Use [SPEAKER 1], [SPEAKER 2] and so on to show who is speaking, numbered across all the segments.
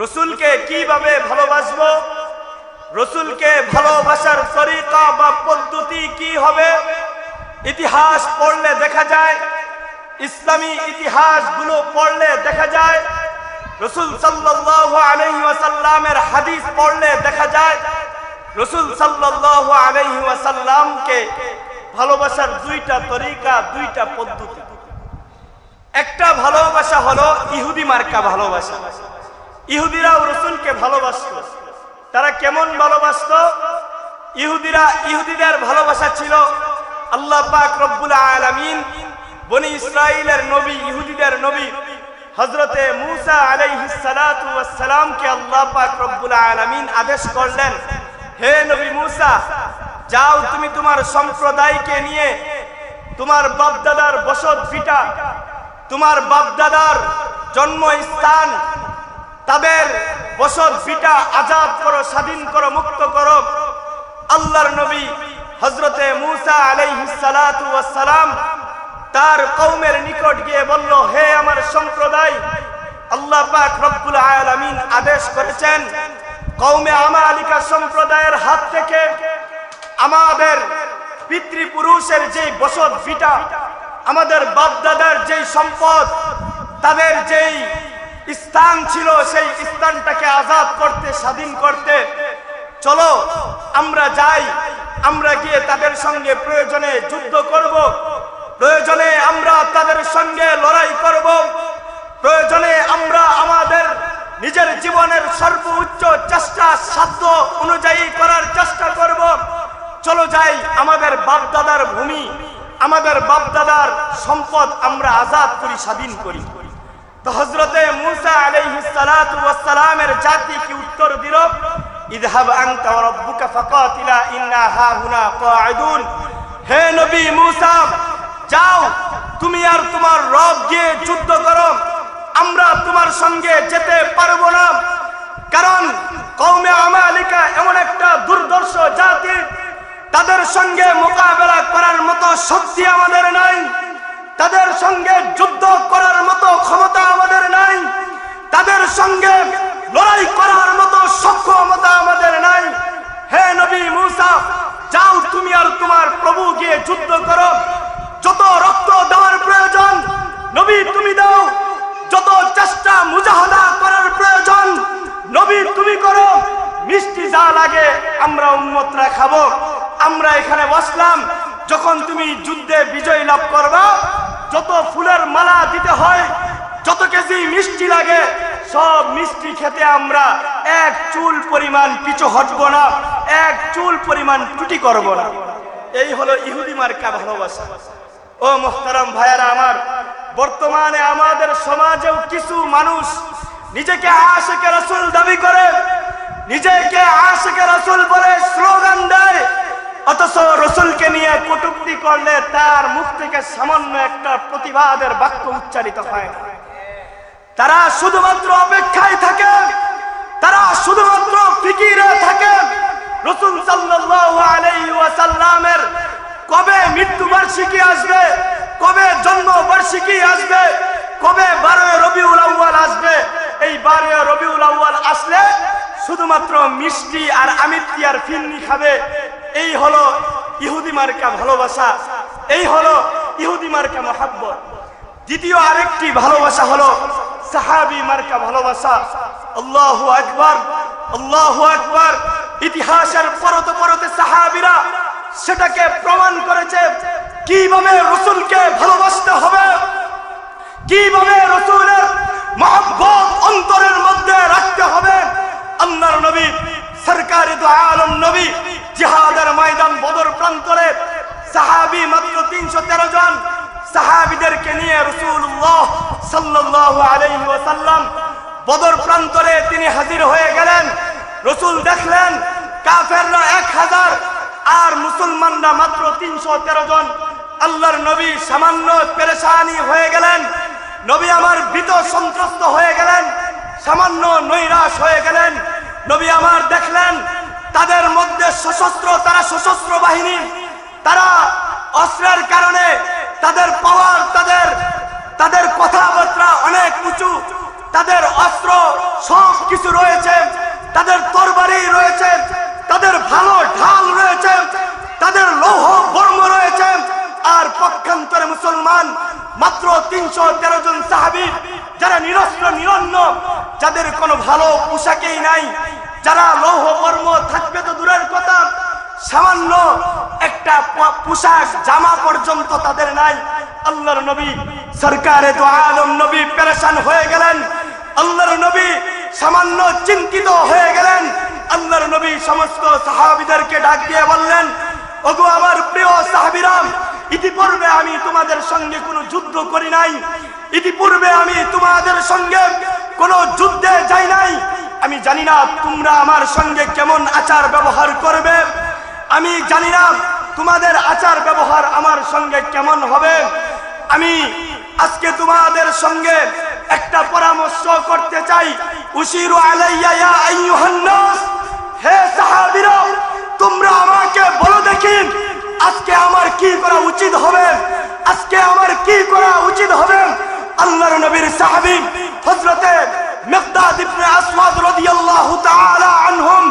[SPEAKER 1] রসুলকে কীভাবে ভালোবাসবো? রসুলকে ভালোবাসার তরিকা বা পদ্ধতি কি হবে? ইতিহাস পড়লে দেখা যায়, ইসলামী ইতিহাসগুলো পড়লে দেখা যায়, রসুল ওয়াসাল্লামের হাদিস পড়লে দেখা যায়, রসুল ওয়াসাল্লামকে ভালোবাসার দুইটা তরিকা, দুইটা পদ্ধতি। একটা ভালোবাসা হলো ইহুদি মার্কা ভালোবাসা। ইহুদিরাও রসুলকে ভালোবাসত। তারা কেমন ভালোবাসত? ইহুদিরা ইহুদিদের ভালোবাসা ছিল আল্লাহ পাক রব্বুল আলামিন বনি ইসরাইলের নবী, ইহুদিদের নবী হজরতে মুসা আলাইহিস সালাতু ওয়াস সালামকে আল্লাহ পাক রব্বুল আলামিন আদেশ করলেন, হে নবী মুসা, যাও তুমি তোমার সম্প্রদায়কে নিয়ে তোমার বাপদাদার বসত ভিটা তোমার বাপদাদার জন্মস্থান তাদের বসত ভিটা আজাদ করো, স্বাধীন করো, মুক্ত করো। আল্লাহর নবী হজরতে মুসা সালাম তার কওমের নিকট গিয়ে বলল, হে আমার সম্প্রদায়, আল্লাহ পাক রব্বুল আলামিন আদেশ করেছেন, কওমে আমালিকা সম্প্রদায়ের হাত থেকে আমাদের পিতৃপুরুষের যে বসত ভিটা, আমাদের বাপদাদার যেই সম্পদ, তাদের যেই স্থান ছিল, সেই স্থানটাকে আজাদ করতে, স্বাধীন করতে। চলো, আমরা যাই, আমরা গিয়ে তাদের সঙ্গে প্রয়োজনে যুদ্ধ করব। প্রয়োজনে আমরা তাদের সঙ্গে লড়াই করব। প্রয়োজনে আমরা আমাদের নিজের জীবনের সর্বোচ্চ চেষ্টা, সাধ্য অনুযায়ী করার চেষ্টা করব। চলো যাই, আমাদের বাপদাদার ভূমি, আমাদের বাপদাদার সম্পদ আমরা আজাদ করি, স্বাধীন করি। তো হজরতে মুসা আলাইহিস সালাতু ওয়াস সালামের জাতি কি উত্তর দিল? ইযহাব আনতা ওয়া রাব্বুকা ফাকাতিলা ইন্না হাহুনা কাঈদুন। হে নবী মুসা, যাও, তুমি আর তোমার রব গিয়ে যুদ্ধ করো। আমরা তোমার সঙ্গে যেতে পারব না। কারণ কওমে আমালিকা এমন একটা দুর্দর্শ জাতি। তাদের সঙ্গে মোকাবেলা করার মতো শক্তি আমাদের নাই। তাদের সঙ্গে যুদ্ধ করার মতো ক্ষমতা আমাদের নাই। তাদের সঙ্গে লড়াই করার মতো সক্ষমতা আমাদের নাই। হে নবী মুসা, যাও তুমি আর তোমার প্রভু গিয়ে যুদ্ধ করো। যত রক্ত দেওয়ার প্রয়োজন, নবী তুমি দাও। যত চেষ্টা মুজাহাদা করার প্রয়োজন, নবী তুমি করো। মিষ্টি যা লাগে আমরা উন্মতরা খাব। আমরা এখানে বসলাম। যখন তুমি যুদ্ধে বিজয় লাভ করবা, যত ফুলের মালা দিতে হয়, যত কেজি মিষ্টি লাগে, সব মিষ্টি খেতে আমরা এক চুল পরিমাণ পিছু হটবো না, এক চুল পরিমাণ ত্রুটি করব না। এই হলো ইহুদি মার্কা ভালোবাসা। ও মোহতারাম ভাইয়ারা আমার, বর্তমানে আমাদের সমাজেও কিছু মানুষ নিজেকে আশেকে রসুল দাবি করে, নিজেকে আশেকে রসুল বলে স্লোগান দেয়, অথচ রসুলকে কটুক্তি করলে তার মুখ থেকে সামান্য একটা প্রতিবাদের বাক্য উচ্চারিত হয়। তারা শুধুমাত্র অপেক্ষায় থাকে, তারা শুধুমাত্র ফিকিরে থাকে। রসুল সাল্লাল্লাহু আলাইহি ওয়াসাল্লামের কবে মৃত্যু বার্ষিকী আসবে, কবে জন্ম বার্ষিকী আসবে, কবে বারোয় রবিউল আউয়াল আসবে, এই বারোয় রবিউল আউয়াল আসলে শুধুমাত্র মিষ্টি আর আমিত্তি আর ফিন্নি খাবে। এই হলো ইহুদি মার্কা ভালোবাসা। এই হলো ইহুদি মার্কা মহাব্বত। দ্বিতীয় আরেকটি ভালোবাসা হলো সাহাবি মার্কা ভালোবাসা। আল্লাহ আকবর আল্লাহ আকবর। ইতিহাসের পরতে পরতে সাহাবিরা সেটাকে প্রমাণ করেছে, কীভাবে রসুলকে ভালোবাসতে হবে, কীভাবে রসুলের মহব্বত অন্তরের মধ্যে রাখতে হবে। আল্লাহর নবী, সরকারি দু আলম নবী জিহাদের ময়দান বদর প্রান্তরে সাহাবি মাত্র তিনশো তেরো জন সাহাবিদেরকে নিয়ে রসুল্লাহ সাল্লাল্লাহু আলাইহি ওয়াসাল্লাম বদর প্রান্তরে তিনি হাজির হয়ে গেলেন। রসুল দেখলেন, কাফেররা এক হাজার আর মুসলমানরা মাত্র তিনশো তেরো জন। আল্লাহর নবী সামান্য পেরেশানি হয়ে গেলেন। নবী আমার ভীত সন্ত্রস্ত হয়ে গেলেন, সামান্য নৈরাশ হয়ে গেলেন। নবী আমার দেখলেন তাদের মধ্যে সশস্ত্র, তারা সশস্ত্র বাহিনী, তারা অস্ত্রের কারণে তাদের পাওয়ার তাদের তাদের কথাবার্তা অনেক উঁচু। তাদের অস্ত্র সব কিছু রয়েছে, তাদের তরবারি রয়েছে, তাদের ভালো ঢাল রয়েছে, তাদের লৌহ বর্ম রয়েছে। আর পক্ষান্তরে মুসলমান মাত্র তিনশো তেরো জন সাহাবি, যারা নিরস্ত্র, নিরন্ন, যাদের কোনো ভালো পোশাকেই নাই যারা লৌহ বর্ম থাকবে তো দূরের কথা, সামান্য একটা পোশাক, জামা পর্যন্ত তাদের নাই। আল্লাহর নবী সরকারে তো আলম নবী পেরেশান হয়ে গেলেন। আল্লাহর নবী সামান্য চিন্তিত হয়ে গেলেন। আল্লাহর নবী সমস্ত সাহাবিদেরকে ডাক দিয়ে বললেন, ওগো আমার প্রিয় সাহাবিরাম, ইতিপূর্বে আমি তোমাদের সঙ্গে কোনো যুদ্ধ করি নাই। ইতিপূর্বে আমি তোমাদের সঙ্গে কোনো যুদ্ধে যাই নাই। আমি জানি না তোমরা আমার সঙ্গে কেমন আচার ব্যবহার করবে। আমি জানি না তোমাদের আচার ব্যবহার আমার সঙ্গে কেমন হবে। আমি আজকে তোমাদের সঙ্গে একটা পরামর্শ করতে চাই। উশিরু আলাইয়া ইয়া হে সাহাবীরা, তোমরা আমাকে বলো দেখি, আজকে আমার কি করা উচিত হবে? আজকে আমার কি করা উচিত হবে? আল্লাহর নবীর সাহাবী হযরতে মিকদাদ ইবনে আসওয়াদ রাদিয়াল্লাহু তাআলা আনহুম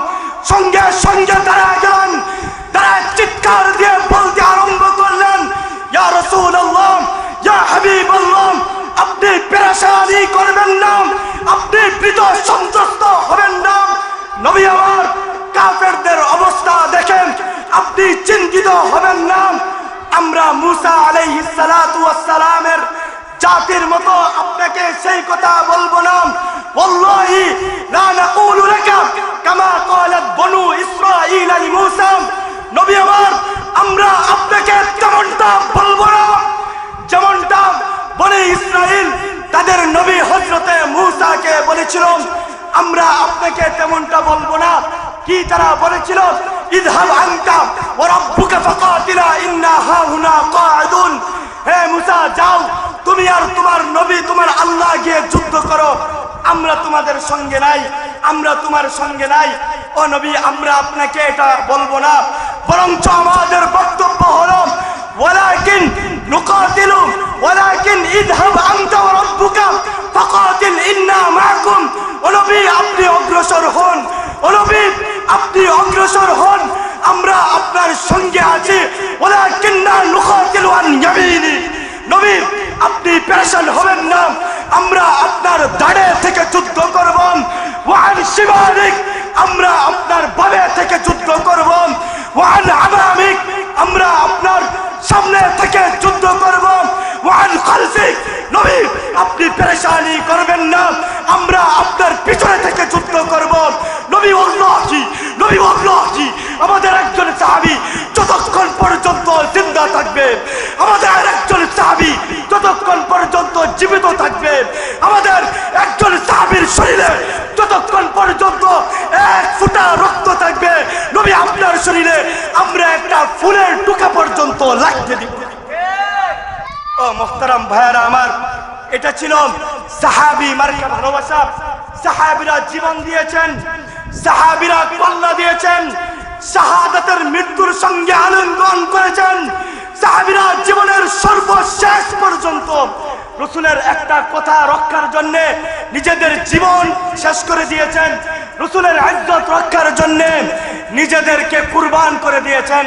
[SPEAKER 1] সঙ্গে সঙ্গে দাঁড়া গেলেন। তারা চিৎকার দিয়ে বলতে আরম্ভ করলেন, ইয়া রাসূলুল্লাহ, ইয়া হাবিবাল্লাহ, আপনি পেরেশানি করবেন না, আপনি ভীত সন্ত্রস্ত হবেন না। নবী আমার কাফেরদের অবস্থা দেখেন, আপনি চিন্তিত হবেন না। আমরা মুসা আলাইহিস সালাতু ওয়াস সালামের জাতির মতো আপনাকে সেই কথা বলব না। ওয়াল্লাহি লা নাকুলু লাকা, কামা ক্বালাত বনু ইসরাঈল লিমূসা নবী আমার, আমরা আপনাকে তেমনটা বলব না, যেমনটা বনে ইসরাইল তাদের নবী হজরতে মুসাকে বলেছিল, আমরা আপনাকে তেমনটা বলব না। কি তারা বলেছিল? ইদহাব আনতা ওয়া রাব্বুকা ফাকাতিলা ইন্না হাহুনা কাঈদুন। হে মুসা, যাও তুমি আর তোমার নবী, তোমার আল্লাহ গিয়ে যুদ্ধ করো। আমরা তোমাদের সঙ্গে নাই, আমরা তোমার সঙ্গে নাই। ও নবী, আমরা আপনাকে এটা বলব না। বরঞ্চ আমাদের বক্তব্য হলো, ওয়ালাকিন নুকাতিলু, ওয়ালাকিন ইযহাব আনতা ওয়া রাব্বুকা ফাকাতিল ইন্না মাআকুম আপনি অগ্রসর হন। ও নবী, আপনি অগ্রসর হন। আমরা আপনার সঙ্গে আপনি পেরেশান হবেন না। আমরা আপনার দাঁড়ে থেকে যুদ্ধ করব। ওয়ান শিবালিক, আমরা আপনার বাবে থেকে যুদ্ধ করব। ওয়ান আমামিক আমরা আপনার সামনে থেকে যুদ্ধ করব। ওয়ান খালফিক নবী, আপনি পেরেশানি করবেন না। আমরা আপনার পিছনে থেকে যুদ্ধ করব। নবী ওয়াল্লাহি নবী ওয়াল্লাহি আমাদের একজন সাহাবী যতক্ষণ পর্যন্ত জিন্দা থাকবে, আমাদের একজন সাহাবী যতক্ষণ পর্যন্ত জীবিত থাকবে, আমাদের একজন সাহাবীর শরীরে যতক্ষণ পর্যন্ত এক ফুটা রক্ত থাকবে, নবী আপনার শরীরে আমরা একটা ফুলের টুকা পর্যন্ত লাগতে দিব। ও মোহতারাম ভাইয়ারা আমার, এটা ছিল সাহাবি মার্কা ভালোবাসা। সাহাবিরা জীবন দিয়েছেন। সাহাবিরা পাল্লা দিয়েছেন, শাহাদাতের মৃত্যুর সঙ্গে আলিঙ্গন করেছেন। সাহাবিরা জীবনের সর্বশেষ পর্যন্ত রসুলের একটা কথা রক্ষার জন্য নিজেদের জীবন শেষ করে দিয়েছেন। রসুলের আজ্ঞত রক্ষার জন্য নিজেদেরকে কুরবান করে দিয়েছেন।